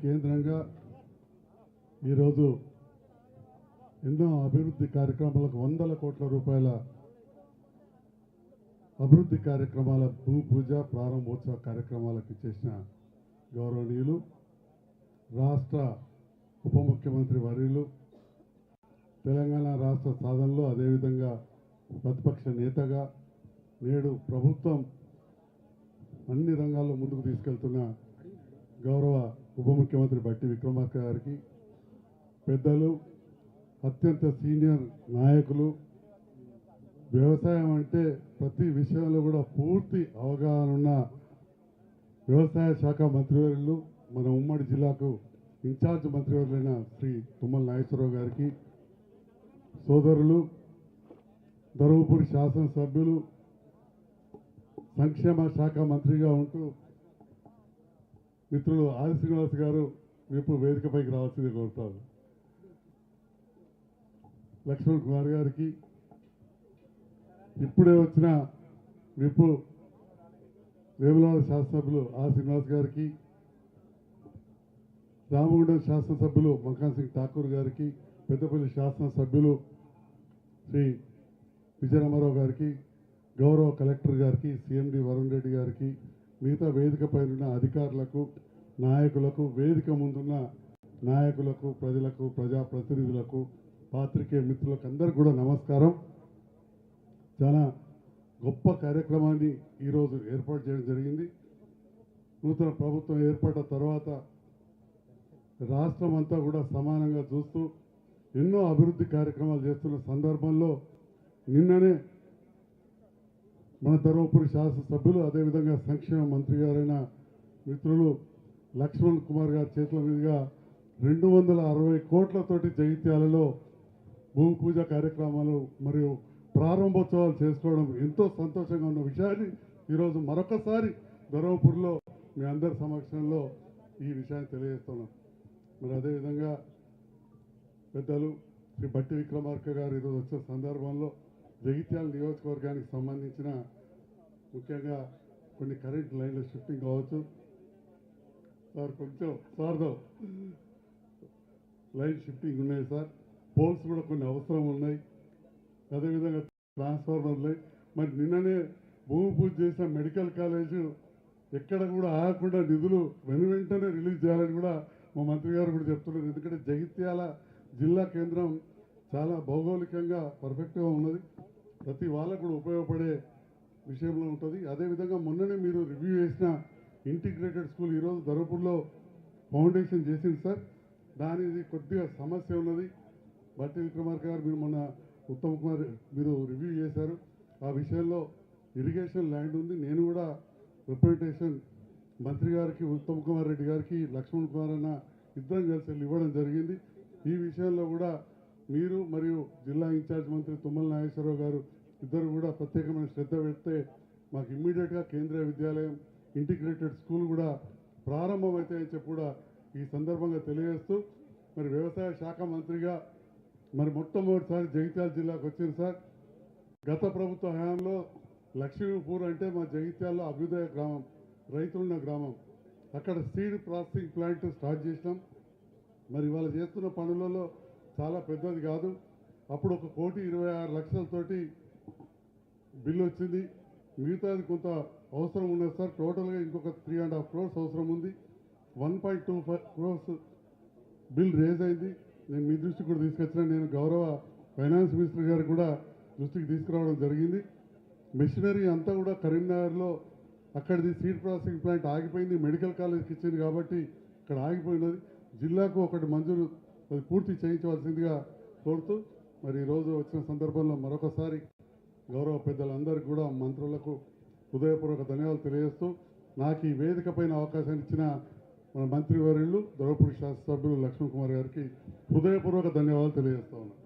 కేంద్రంగా ఈరోజు ఎన్నో అభివృద్ధి కార్యక్రమాలకు వందల కోట్ల రూపాయల అభివృద్ధి కార్యక్రమాల భూమి పూజ ప్రారంభోత్సవ కార్యక్రమాలకు చేసిన గౌరవనీయులు రాష్ట్ర ఉప ముఖ్యమంత్రి వర్యులు తెలంగాణ రాష్ట్ర సాధనలో అదేవిధంగా ప్రతిపక్ష నేతగా నేడు ప్రభుత్వం అన్ని రంగాల్లో ముందుకు తీసుకెళ్తున్న గౌరవ ఉప ముఖ్యమంత్రి బట్టి విక్రమార్క గారికి పెద్దలు అత్యంత సీనియర్ నాయకులు వ్యవసాయం అంటే ప్రతి విషయంలో కూడా పూర్తి అవగాహన ఉన్న వ్యవసాయ శాఖ మంత్రివర్యులు మన ఉమ్మడి జిల్లాకు ఇన్ఛార్జ్ మంత్రివర్యులైన శ్రీ తుమ్మల నాగేశ్వరరావు గారికి సోదరులు ధర్మపురి శాసనసభ్యులు సంక్షేమ శాఖ మంత్రిగా ఉంటూ మిత్రులు ఆది శ్రీనివాస్ గారు రేపు వేదికపైకి రావాల్సింది కోరుతారు లక్ష్మణ్ కుమార్ గారికి ఇప్పుడే వచ్చిన విప్పు వేములవాడ శాసనసభ్యులు ఆ శ్రీనివాస్ గారికి రామగుండం శాసనసభ్యులు మకాన్ సింగ్ ఠాకూర్ గారికి పెద్దపల్లి శాసనసభ్యులు శ్రీ విజయరామారావు గారికి గౌరవ కలెక్టర్ గారికి సిఎండి వరుణ్ రెడ్డి గారికి మిగతా వేదిక పైన అధికారులకు నాయకులకు వేదిక ముందున్న నాయకులకు ప్రజలకు ప్రజాప్రతినిధులకు పాత్రికేయ మిత్రులకు అందరికీ కూడా నమస్కారం. చాలా గొప్ప కార్యక్రమాన్ని ఈరోజు ఏర్పాటు చేయడం జరిగింది. నూతన ప్రభుత్వం ఏర్పడ్డ తర్వాత రాష్ట్రం అంతా కూడా సమానంగా చూస్తూ ఎన్నో అభివృద్ధి కార్యక్రమాలు చేస్తున్న సందర్భంలో నిన్ననే మన ధర్మపురి శాసనసభ్యులు అదేవిధంగా సంక్షేమ మంత్రి గారైన మిత్రులు లక్ష్మణ్ కుమార్ గారి చేతుల మీదుగా రెండు వందల అరవై కోట్లతోటి జగిత్యాలలో భూమి పూజ కార్యక్రమాలు మరియు ప్రారంభోత్సవాలు చేసుకోవడం ఎంతో సంతోషంగా ఉన్న విషయాన్ని ఈరోజు మరొకసారి ధర్మపురిలో మీ అందరి సమక్షంలో ఈ విషయాన్ని తెలియజేస్తున్నాం. మరి అదేవిధంగా పెద్దలు శ్రీ బట్టి విక్రమార్క గారు ఈరోజు వచ్చిన సందర్భంలో జగిత్యాల నియోజకవర్గానికి సంబంధించిన ముఖ్యంగా కొన్ని కరెంట్ లైన్ల షిఫ్టింగ్ కావచ్చు సార్ కొంచెం సార్దో లైన్ షిఫ్టింగ్ ఉన్నాయి సార్. పోల్స్ కూడా కొన్ని అవసరం ఉన్నాయి. అదేవిధంగా ట్రాన్స్ఫార్మర్లు ఉన్నాయి మరి నిన్ననే భూమి పూజ చేసిన మెడికల్ కాలేజు ఎక్కడ కూడా ఆగకుండా నిధులు వెను వెంటనే రిలీజ్ చేయాలని కూడా మా మంత్రి గారు కూడా చెప్తున్నారు. ఎందుకంటే జగిత్యాల జిల్లా కేంద్రం చాలా భౌగోళికంగా పర్ఫెక్ట్గా ఉన్నది. ప్రతి వాళ్ళకు కూడా ఉపయోగపడే విషయంలో ఉంటుంది. అదేవిధంగా మొన్ననే మీరు రివ్యూ చేసిన ఇంటిగ్రేటెడ్ స్కూల్ ఈరోజు ధర్మపూర్లో ఫౌండేషన్ చేసింది సార్. దానిది కొద్దిగా సమస్య ఉన్నది. బట్టి విక్రమార్క గారు మీరు మొన్న ఉత్తమ్ కుమార్ మీరు రివ్యూ చేశారు. ఆ విషయంలో ఇరిగేషన్ ల్యాండ్ ఉంది. నేను కూడా రిప్రజెంటేషన్ మంత్రి గారికి ఉత్తమ్ కుమార్ రెడ్డి గారికి లక్ష్మణ్ కుమార్ అన్న ఇద్దరం కలిసి ఇవ్వడం జరిగింది. ఈ విషయంలో కూడా మీరు మరియు జిల్లా ఇన్ఛార్జ్ మంత్రి తుమ్మల నాగేశ్వరరావు గారు ఇద్దరు కూడా ప్రత్యేకమైన శ్రద్ధ పెడితే మాకు ఇమ్మీడియట్గా కేంద్రీయ విద్యాలయం ఇంటిగ్రేటెడ్ స్కూల్ కూడా ప్రారంభమవుతాయని చెప్పి కూడా ఈ సందర్భంగా తెలియజేస్తూ మరి వ్యవసాయ శాఖ మంత్రిగా మరి మొట్టమొదటిసారి జగిత్యాల జిల్లాకు వచ్చింది సార్. గత ప్రభుత్వ హయాంలో లక్ష్మీపూర్ అంటే మా జగిత్యాల్లో అభ్యుదయ గ్రామం రైతులున్న గ్రామం. అక్కడ సీడ్ ప్రాసెసింగ్ ప్లాంట్ స్టార్ట్ చేసినాం. మరి వాళ్ళు చేస్తున్న పనులలో చాలా పెద్దది కాదు. అప్పుడు ఒక కోటి ఇరవై ఆరు లక్షలతోటి బిల్లు వచ్చింది. మిగతాది కొంత అవసరం ఉన్నది సార్. టోటల్గా ఇంకొక త్రీ అండ్ హాఫ్ క్రోర్స్ అవసరం ఉంది. One point two five crores bill raise అయింది. నేను మీ దృష్టికి కూడా తీసుకొచ్చిన నేను గౌరవ ఫైనాన్స్ మినిస్టర్ గారు కూడా దృష్టికి తీసుకురావడం జరిగింది. మెషినరీ అంతా కూడా కరీంనగర్లో అక్కడిది సీడ్ ప్రాసెసింగ్ ప్లాంట్ ఆగిపోయింది. మెడికల్ కాలేజ్కి ఇచ్చింది కాబట్టి ఇక్కడ ఆగిపోయినది. జిల్లాకు ఒకటి మంజూరు అది పూర్తి చేయించవలసిందిగా కోరుతూ మరి ఈరోజు వచ్చిన సందర్భంలో మరొకసారి గౌరవ పెద్దలందరికీ కూడా మంత్రులకు హృదయపూర్వక ధన్యవాదాలు తెలియజేస్తూ నాకు ఈ వేదిక పైన అవకాశాన్ని ఇచ్చిన మన మంత్రివర్యులు దొరపూడి శాసనసభ్యులు లక్ష్మణ్ కుమార్ గారికి హృదయపూర్వక ధన్యవాదాలు తెలియజేస్తా ఉన్నాను